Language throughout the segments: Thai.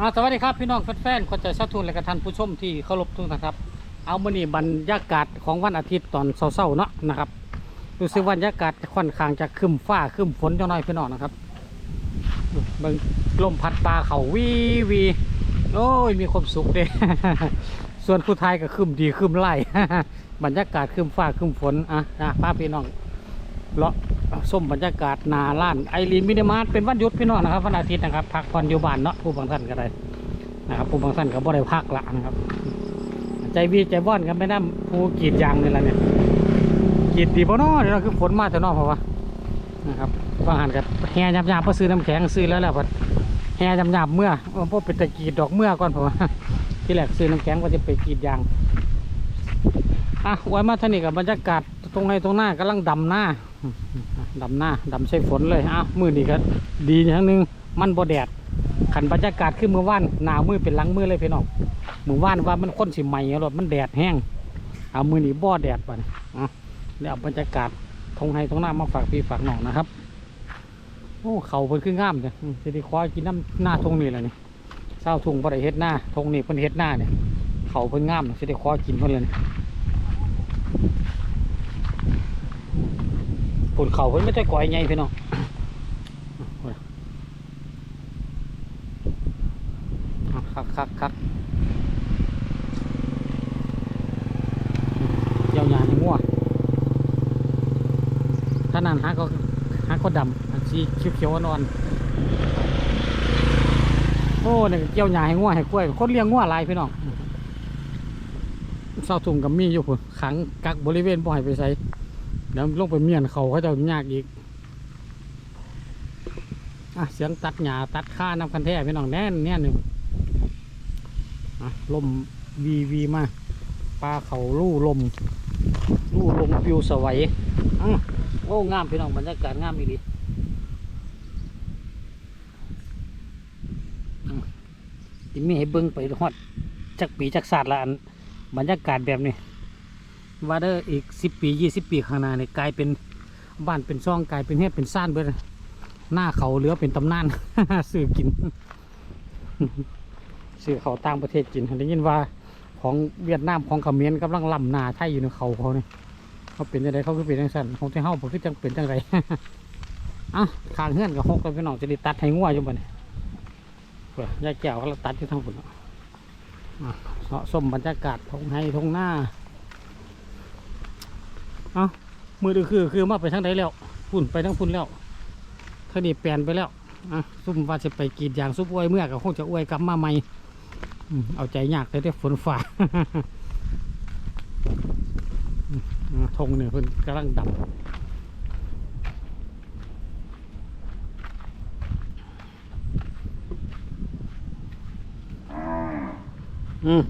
อ่าสวัสดีครับพี่น้องแฟนๆคนใจชาทุนและกระท่านผู้ชมที่เคารพทุกท่านครับ เอามื่อนี้บรรยากาศของวันอาทิตย์ตอนเช้าๆเนาะนะครับดูสิบรรยากาศค่อนข้างจะคึมฟ้าคึมฝนเจ้าน้อยพี่น้องนะครับเบิ่งลมพัดปลาเขาวีวีโอ้ยมีความสุขเด้ส่วนผู้ไทยก็คึมดีคึมไล่บรรยากาศคึมฟ้าคึมฝนอะนะพาพี่น้อง เลาะส้มบรรยากาศนาล้านไอรีนมินิมาร์ทเป็นวันหยุดพี่น้องนะครับวันอาทิตย์นะครับพักผ่อนอยู่บ้านเนาะผู้บางท่านก็ได้นะครับผู้บางท่านก็บ่ได้พักละนะครับ ใจวีใจบ้อนกันไม่น่าผู้กีดยางนี่แหละเนี่ยกีดดีบ่เนาะเดี๋ยวคือฝนมาแต่นอกเพราะว่านะครับบางหันกับแห่ยำยำๆพอซื้อน้ำแข็งซื้อแล้วแหละพอแห่ยำยำเมื่อเออพวกเป็นตะกีดดอกเมื่อก่อนเพราะว่าที่แรกซื้อน้ำแข็งก็จะไปกีดยางอะไว้มาท่านี่กับบรรยากาศตรงในตรงหน้ากำลังดำหน้า ดำหน้าดำใส่ฝนเลยอ้าวมือนี่ก็ดีอย่างหนึงมันบ่แดดขันบรรยากาศขึ้นมือว่านหนาวมือเป็นหลังมือเลยพี่น้องมือว่านว่ามันค้นสิใหม่รถมันแดดแห้งเอามือนี่บ่แดดบัดนอะแล้วบรรยากาศทงไห้ทงหน้ามาฝากพี่ฝากน้องนะครับโอ้เขาเพิ่นขึ้นง่ามเลยสิได้คว้ากินน้ำหน้าทงนี่แหละนี่เศร้าทุงบ่ได้เฮ็ดหน้าทงนี่เพิ่นเฮ็ดหน้าเนี่ยเขาเพิ่นง่ามสิได้คว้ากินเพิ่นเลยนี่ ผลเขาเพิ่นไม่ได้ก่อยไงพี่น้องคักคักคักเจ้าหยาในงัวถ้านั่นหาก็หาก็ดำอันสีเขียวเขียวๆอ่อน โอ้เนี่ยเกี่ยวหยาให้งัวให้กล้วยคนเลี้ยงงัวลายพี่น้องเศร้าทุ่งกับมีอยู่พุ่นขังกักบริเวณบ่ให้ไปใส่ แล้วลงไปเมียนเขาเขาจะยากอีกอะเสียงตัดหญ้าตัดข้านำกันแท้พี่น้องแน่นเนี่ยหนึ่งอะลมวีวีมาปลาเขาลู่ลมลู่ลมปิวสวัยอะโอ้งามพี่น้องบรรยากาศงามอีดีจิมีให้เบิ้งไปฮอดจักปีจักศาสตร์ละอันบรรยากาศแบบนี้ ว่าเด้ออีกสิบปียี่สิบปีข้างหน้าเนี่ยกลายเป็นบ้านเป็นซ่องกลายเป็นเฮ็ดเป็นซ่านเบิดหน้าเขาเหลือเป็นตำนาน ซื้อกิน ซื้อเขาต่างประเทศกินได้ยินว่าของเวียดนามของเขมรกำลังล่ำนาไทยอยู่ในเขาเขาเนี่ยเขาเป็นยังไงเขาคือเป็นจังสันของที่เฮาผมคือจังเป็นจังไรอะขางเฮือนกับหกกับพี่น้องจะได้ตัดให้งัวอยู่บ่เนี่ยเพื่อยายแก้วก็ตัดอยู่ทั้งหมดอะเสาะส้มบรรยากาศทงให้ทงหน้า เอามือดือคือคือมาไปทางใดแล้วพุ่นไปทางพุ่นแล้วเท่านี้เปลนไปแล้วอะซุ่มว่าจะไปกีดยางซุปอวยเมื่อก็คงจะอวยกลับมาใหม่เอาใจยากแต่ได้ฝนฝ่าอืมอะธงเนี่ยเพิ่นกำลังดำอืม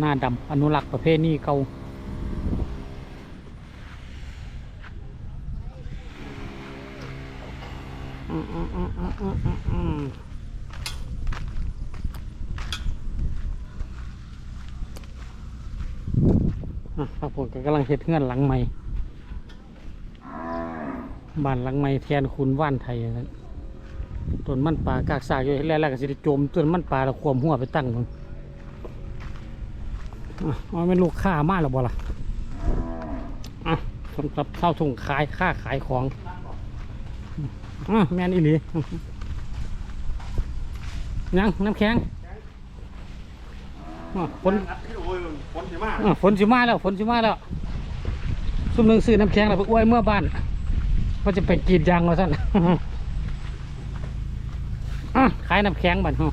หน้าดำอนุรักษ์ประเภทนี้เกาอืมอืมอืมอืมอืมอืมอืมอะครับผมก็กำลังเฮ็ดเงื่อนหลังใหม่บ้านหลังใหม่แทนคุณว่านไทยนะต้นมันป่ากากสากอยู่แล้วแล้วก็สิโจมต้นมันป่าแล้วควมหัวไปตั้งมัน มันเป็นลูกค้ามาแล้วบ่ล่ะอะสำหรับเข้าถุงขายค่าขายของอะแมนอีหลียังน้ำแข็งอะฝนอ้ยฝนสิมากอะฝนสิมาแล้วฝนสิมาแล้วซุ่มหนึ่งซื้อน้ำแข็งแล้วไปอวยเมื่อบ้านก็จะไปกรีดยางมาสั่นขายน้ำแข็งบัดเฮา